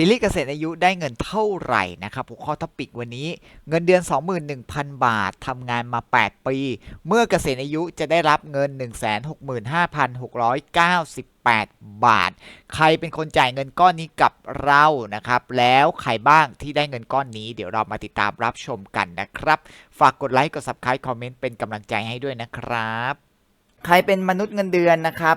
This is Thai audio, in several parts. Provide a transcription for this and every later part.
ซีรีส์เกษียณอายุได้เงินเท่าไหร่นะครับหัวข้อท็อปิกวันนี้เงินเดือน 21,000 บาททำงานมา 8 ปี เมื่อเกษียณอายุจะได้รับเงิน 165,698 บาท ใครเป็นคนจ่ายเงินก้อนนี้กับเรานะครับ แล้วใครบ้างที่ได้เงินก้อนนี้ เดี๋ยวเรามาติดตามรับชมกันนะครับ ฝากกดไลค์กด Subscribe คอมเมนต์เป็นกำลังใจให้ด้วยนะครับ ใครเป็นมนุษย์เงินเดือนนะครับ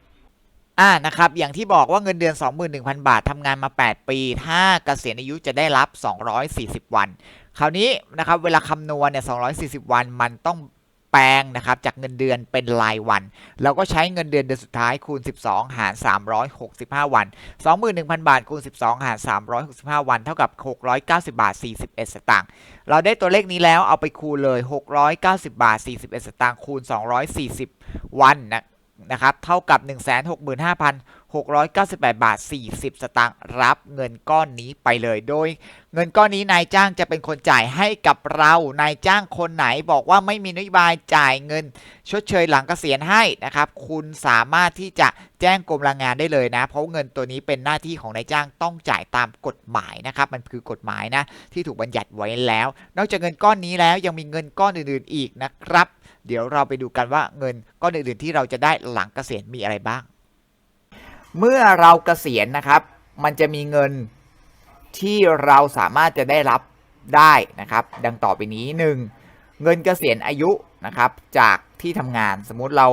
อ่านะครับอย่างที่บอกว่าเงินเดือน 21,000 บาททำงานมา 8 ปี ถ้าเกษียณอายุจะได้รับ 240 วัน คราวนี้นะครับเวลาคำนวณเนี่ย 240 วันมันต้องแปลงนะครับจากเงินเดือนเป็นรายวัน เราก็ใช้เงินเดือนเดือนสุดท้ายคูณ 12 หาร 365 วัน 21,000 บาทคูณ 12 หาร 365 วัน เท่ากับ 690 บาท 41 สตางค์เราได้ตัวเลขนี้แล้วเอาไปคูณเลย 690 บาท 41 สตางค์คูณ 240 วันนะ นะครับ เท่ากับ 1 6 5 698 บาท 40 สตางค์รับเงินก้อนนี้ไปเลยโดย เงินก้อนนี้นายจ้างจะเป็นคนจ่ายให้กับเรานายจ้างคนไหนบอกว่าไม่มีนโยบายจ่ายเงิน ชดเชยหลังเกษียณให้นะครับ คุณสามารถที่จะแจ้งกรมแรงงานได้เลยนะ เพราะเงินตัวนี้เป็นหน้าที่ของนายจ้างต้องจ่ายตามกฎหมายนะครับ มันคือกฎหมายนะ ที่ถูกบัญญัติไว้แล้ว นอกจากเงินก้อนนี้แล้วยังมีเงินก้อนอื่นๆอีกนะครับ เดี๋ยวเราไปดูกันว่าเงินก้อนอื่นๆที่เราจะได้หลังเกษียณมีอะไรบ้าง เมื่อเราเกษียณนะครับ มันจะมีเงินที่เราสามารถจะได้รับได้นะครับ ดังต่อไปนี้ 1. เงินเกษียณอายุนะครับ จากที่ทำงานสมมุติเรา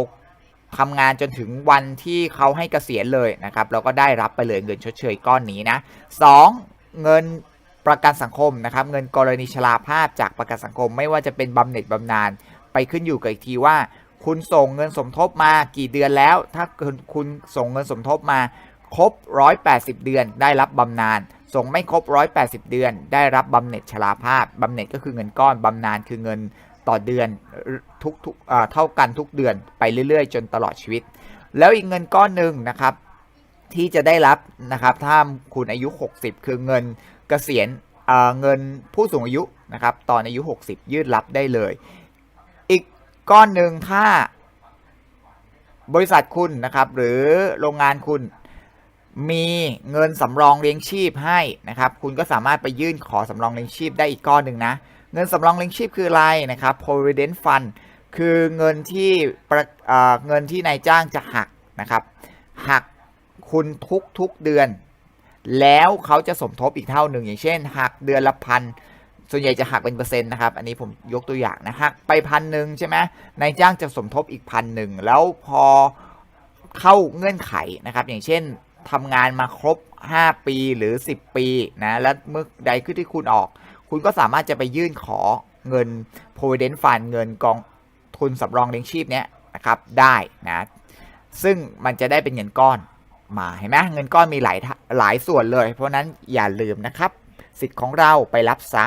ทำงานจนถึงวันที่เขาให้เกษียณเลยนะครับ เราก็ได้รับไปเลยเงินชดเชยก้อนนี้นะ 2. เงินประกันสังคมนะครับ เงินกรณีชราภาพจากประกันสังคม ไม่ว่าจะเป็นบำเหน็จบำนาญไปขึ้นอยู่กับอีกทีว่า คุณส่งเงินสมทบมากี่เดือนแล้ว ถ้าคุณส่งเงินสมทบมาครบ 180 เดือน ได้รับบำนาญส่งไม่ครบ 180 เดือน ได้รับบำเหน็จชราภาพบำเหน็จก็คือเงินก้อนบำนาญคือเงินต่อเดือนทุกทุกเท่ากันทุกเดือนไปเรื่อย ๆ จนตลอดชีวิต แล้วอีกเงินก้อนหนึ่งนะครับ ที่จะได้รับนะครับถ้าคุณอายุ 60 คือเงินเกษียณเเงินผู้สูงอายุนะครับตอนอายุ 60 ยืดรับได้เลย ก้อนหนึ่งถ้าบริษัทคุณนะครับ หรือโรงงานคุณมีเงินสำรองเลี้ยงชีพให้นะครับ คุณก็สามารถไปยื่นขอสำรองเลี้ยงชีพได้อีกก้อนหนึ่งนะ เงินสำรองเลี้ยงชีพคืออะไรนะครับ provident fund คือเงินที่เงินที่นายจ้างจะหักนะครับ หักคุณทุกทุกเดือน แล้วเขาจะสมทบอีกเท่าหนึ่งอย่างเช่นหักเดือนละพัน ส่วนใหญ่จะหักเป็นเปอร์เซ็นต์นะครับ อันนี้ผมยกตัวอย่างนะหักไปพันหนึ่งใช่ไหมนายจ้างจะสมทบอีกพันหนึ่งแล้วพอเข้าเงื่อนไขนะครับ อย่างเช่นทำงานมาครบ 5 ปีหรือ 10 ปีนะแล้วเมื่อใดขึ้นที่คุณออก คุณก็สามารถจะไปยื่นขอเงิน provident fund เงินกองทุนสำรองเลี้ยงชีพเนี้ยนะครับได้นะซึ่งมันจะได้เป็นเงินก้อนมาเห็นไหมเงินก้อนมีหลายหลายส่วนเลย เพราะนั้นอย่าลืมนะครับ สิทธิ์ของเราไปรับซะ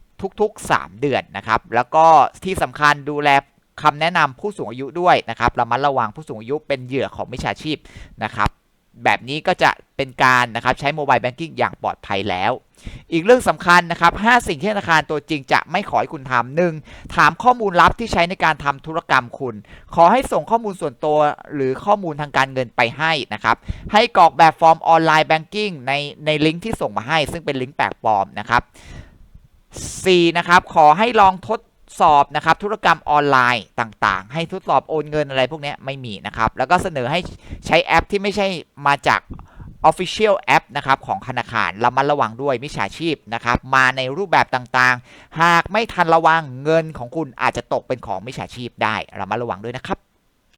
ทุกๆ 3 เดือนนะครับ แล้วก็ที่สำคัญดูแลคำแนะนำผู้สูงอายุด้วยนะครับระมัดระวังผู้สูงอายุเป็นเหยื่อของมิจฉาชีพนะครับแบบนี้ก็จะเป็นการนะครับใช้โมบายแบงกิ้งอย่างปลอดภัยแล้ว อีกเรื่องสำคัญนะครับ 5 สิ่งที่ธนาคารตัวจริงจะไม่ขอให้คุณทำหนึ่งถามข้อมูลลับที่ใช้ในการทำธุรกรรมคุณ ขอให้ส่งข้อมูลส่วนตัวหรือข้อมูลทางการเงินไปให้นะครับ ให้กรอกแบบฟอร์มออนไลน์แบงกิ้งในในลิงก์ที่ส่งมาให้ ซึ่งเป็นลิงก์แปลกปลอมนะครับ 4. นะครับขอให้ลองทดสอบนะครับธุรกรรมออนไลน์ต่างๆ ให้ทดสอบโอนเงินอะไรพวกนี้ไม่มีนะครับ แล้วก็เสนอให้ใช้แอปที่ไม่ใช่มาจาก Official App นะครับของธนาคารระมัดระวังด้วยมิจฉาชีพนะครับมาในรูปแบบต่างๆ หากไม่ทันระวังเงินของคุณอาจจะตกเป็นของมิจฉาชีพได้ระมัดระวังด้วยนะครับ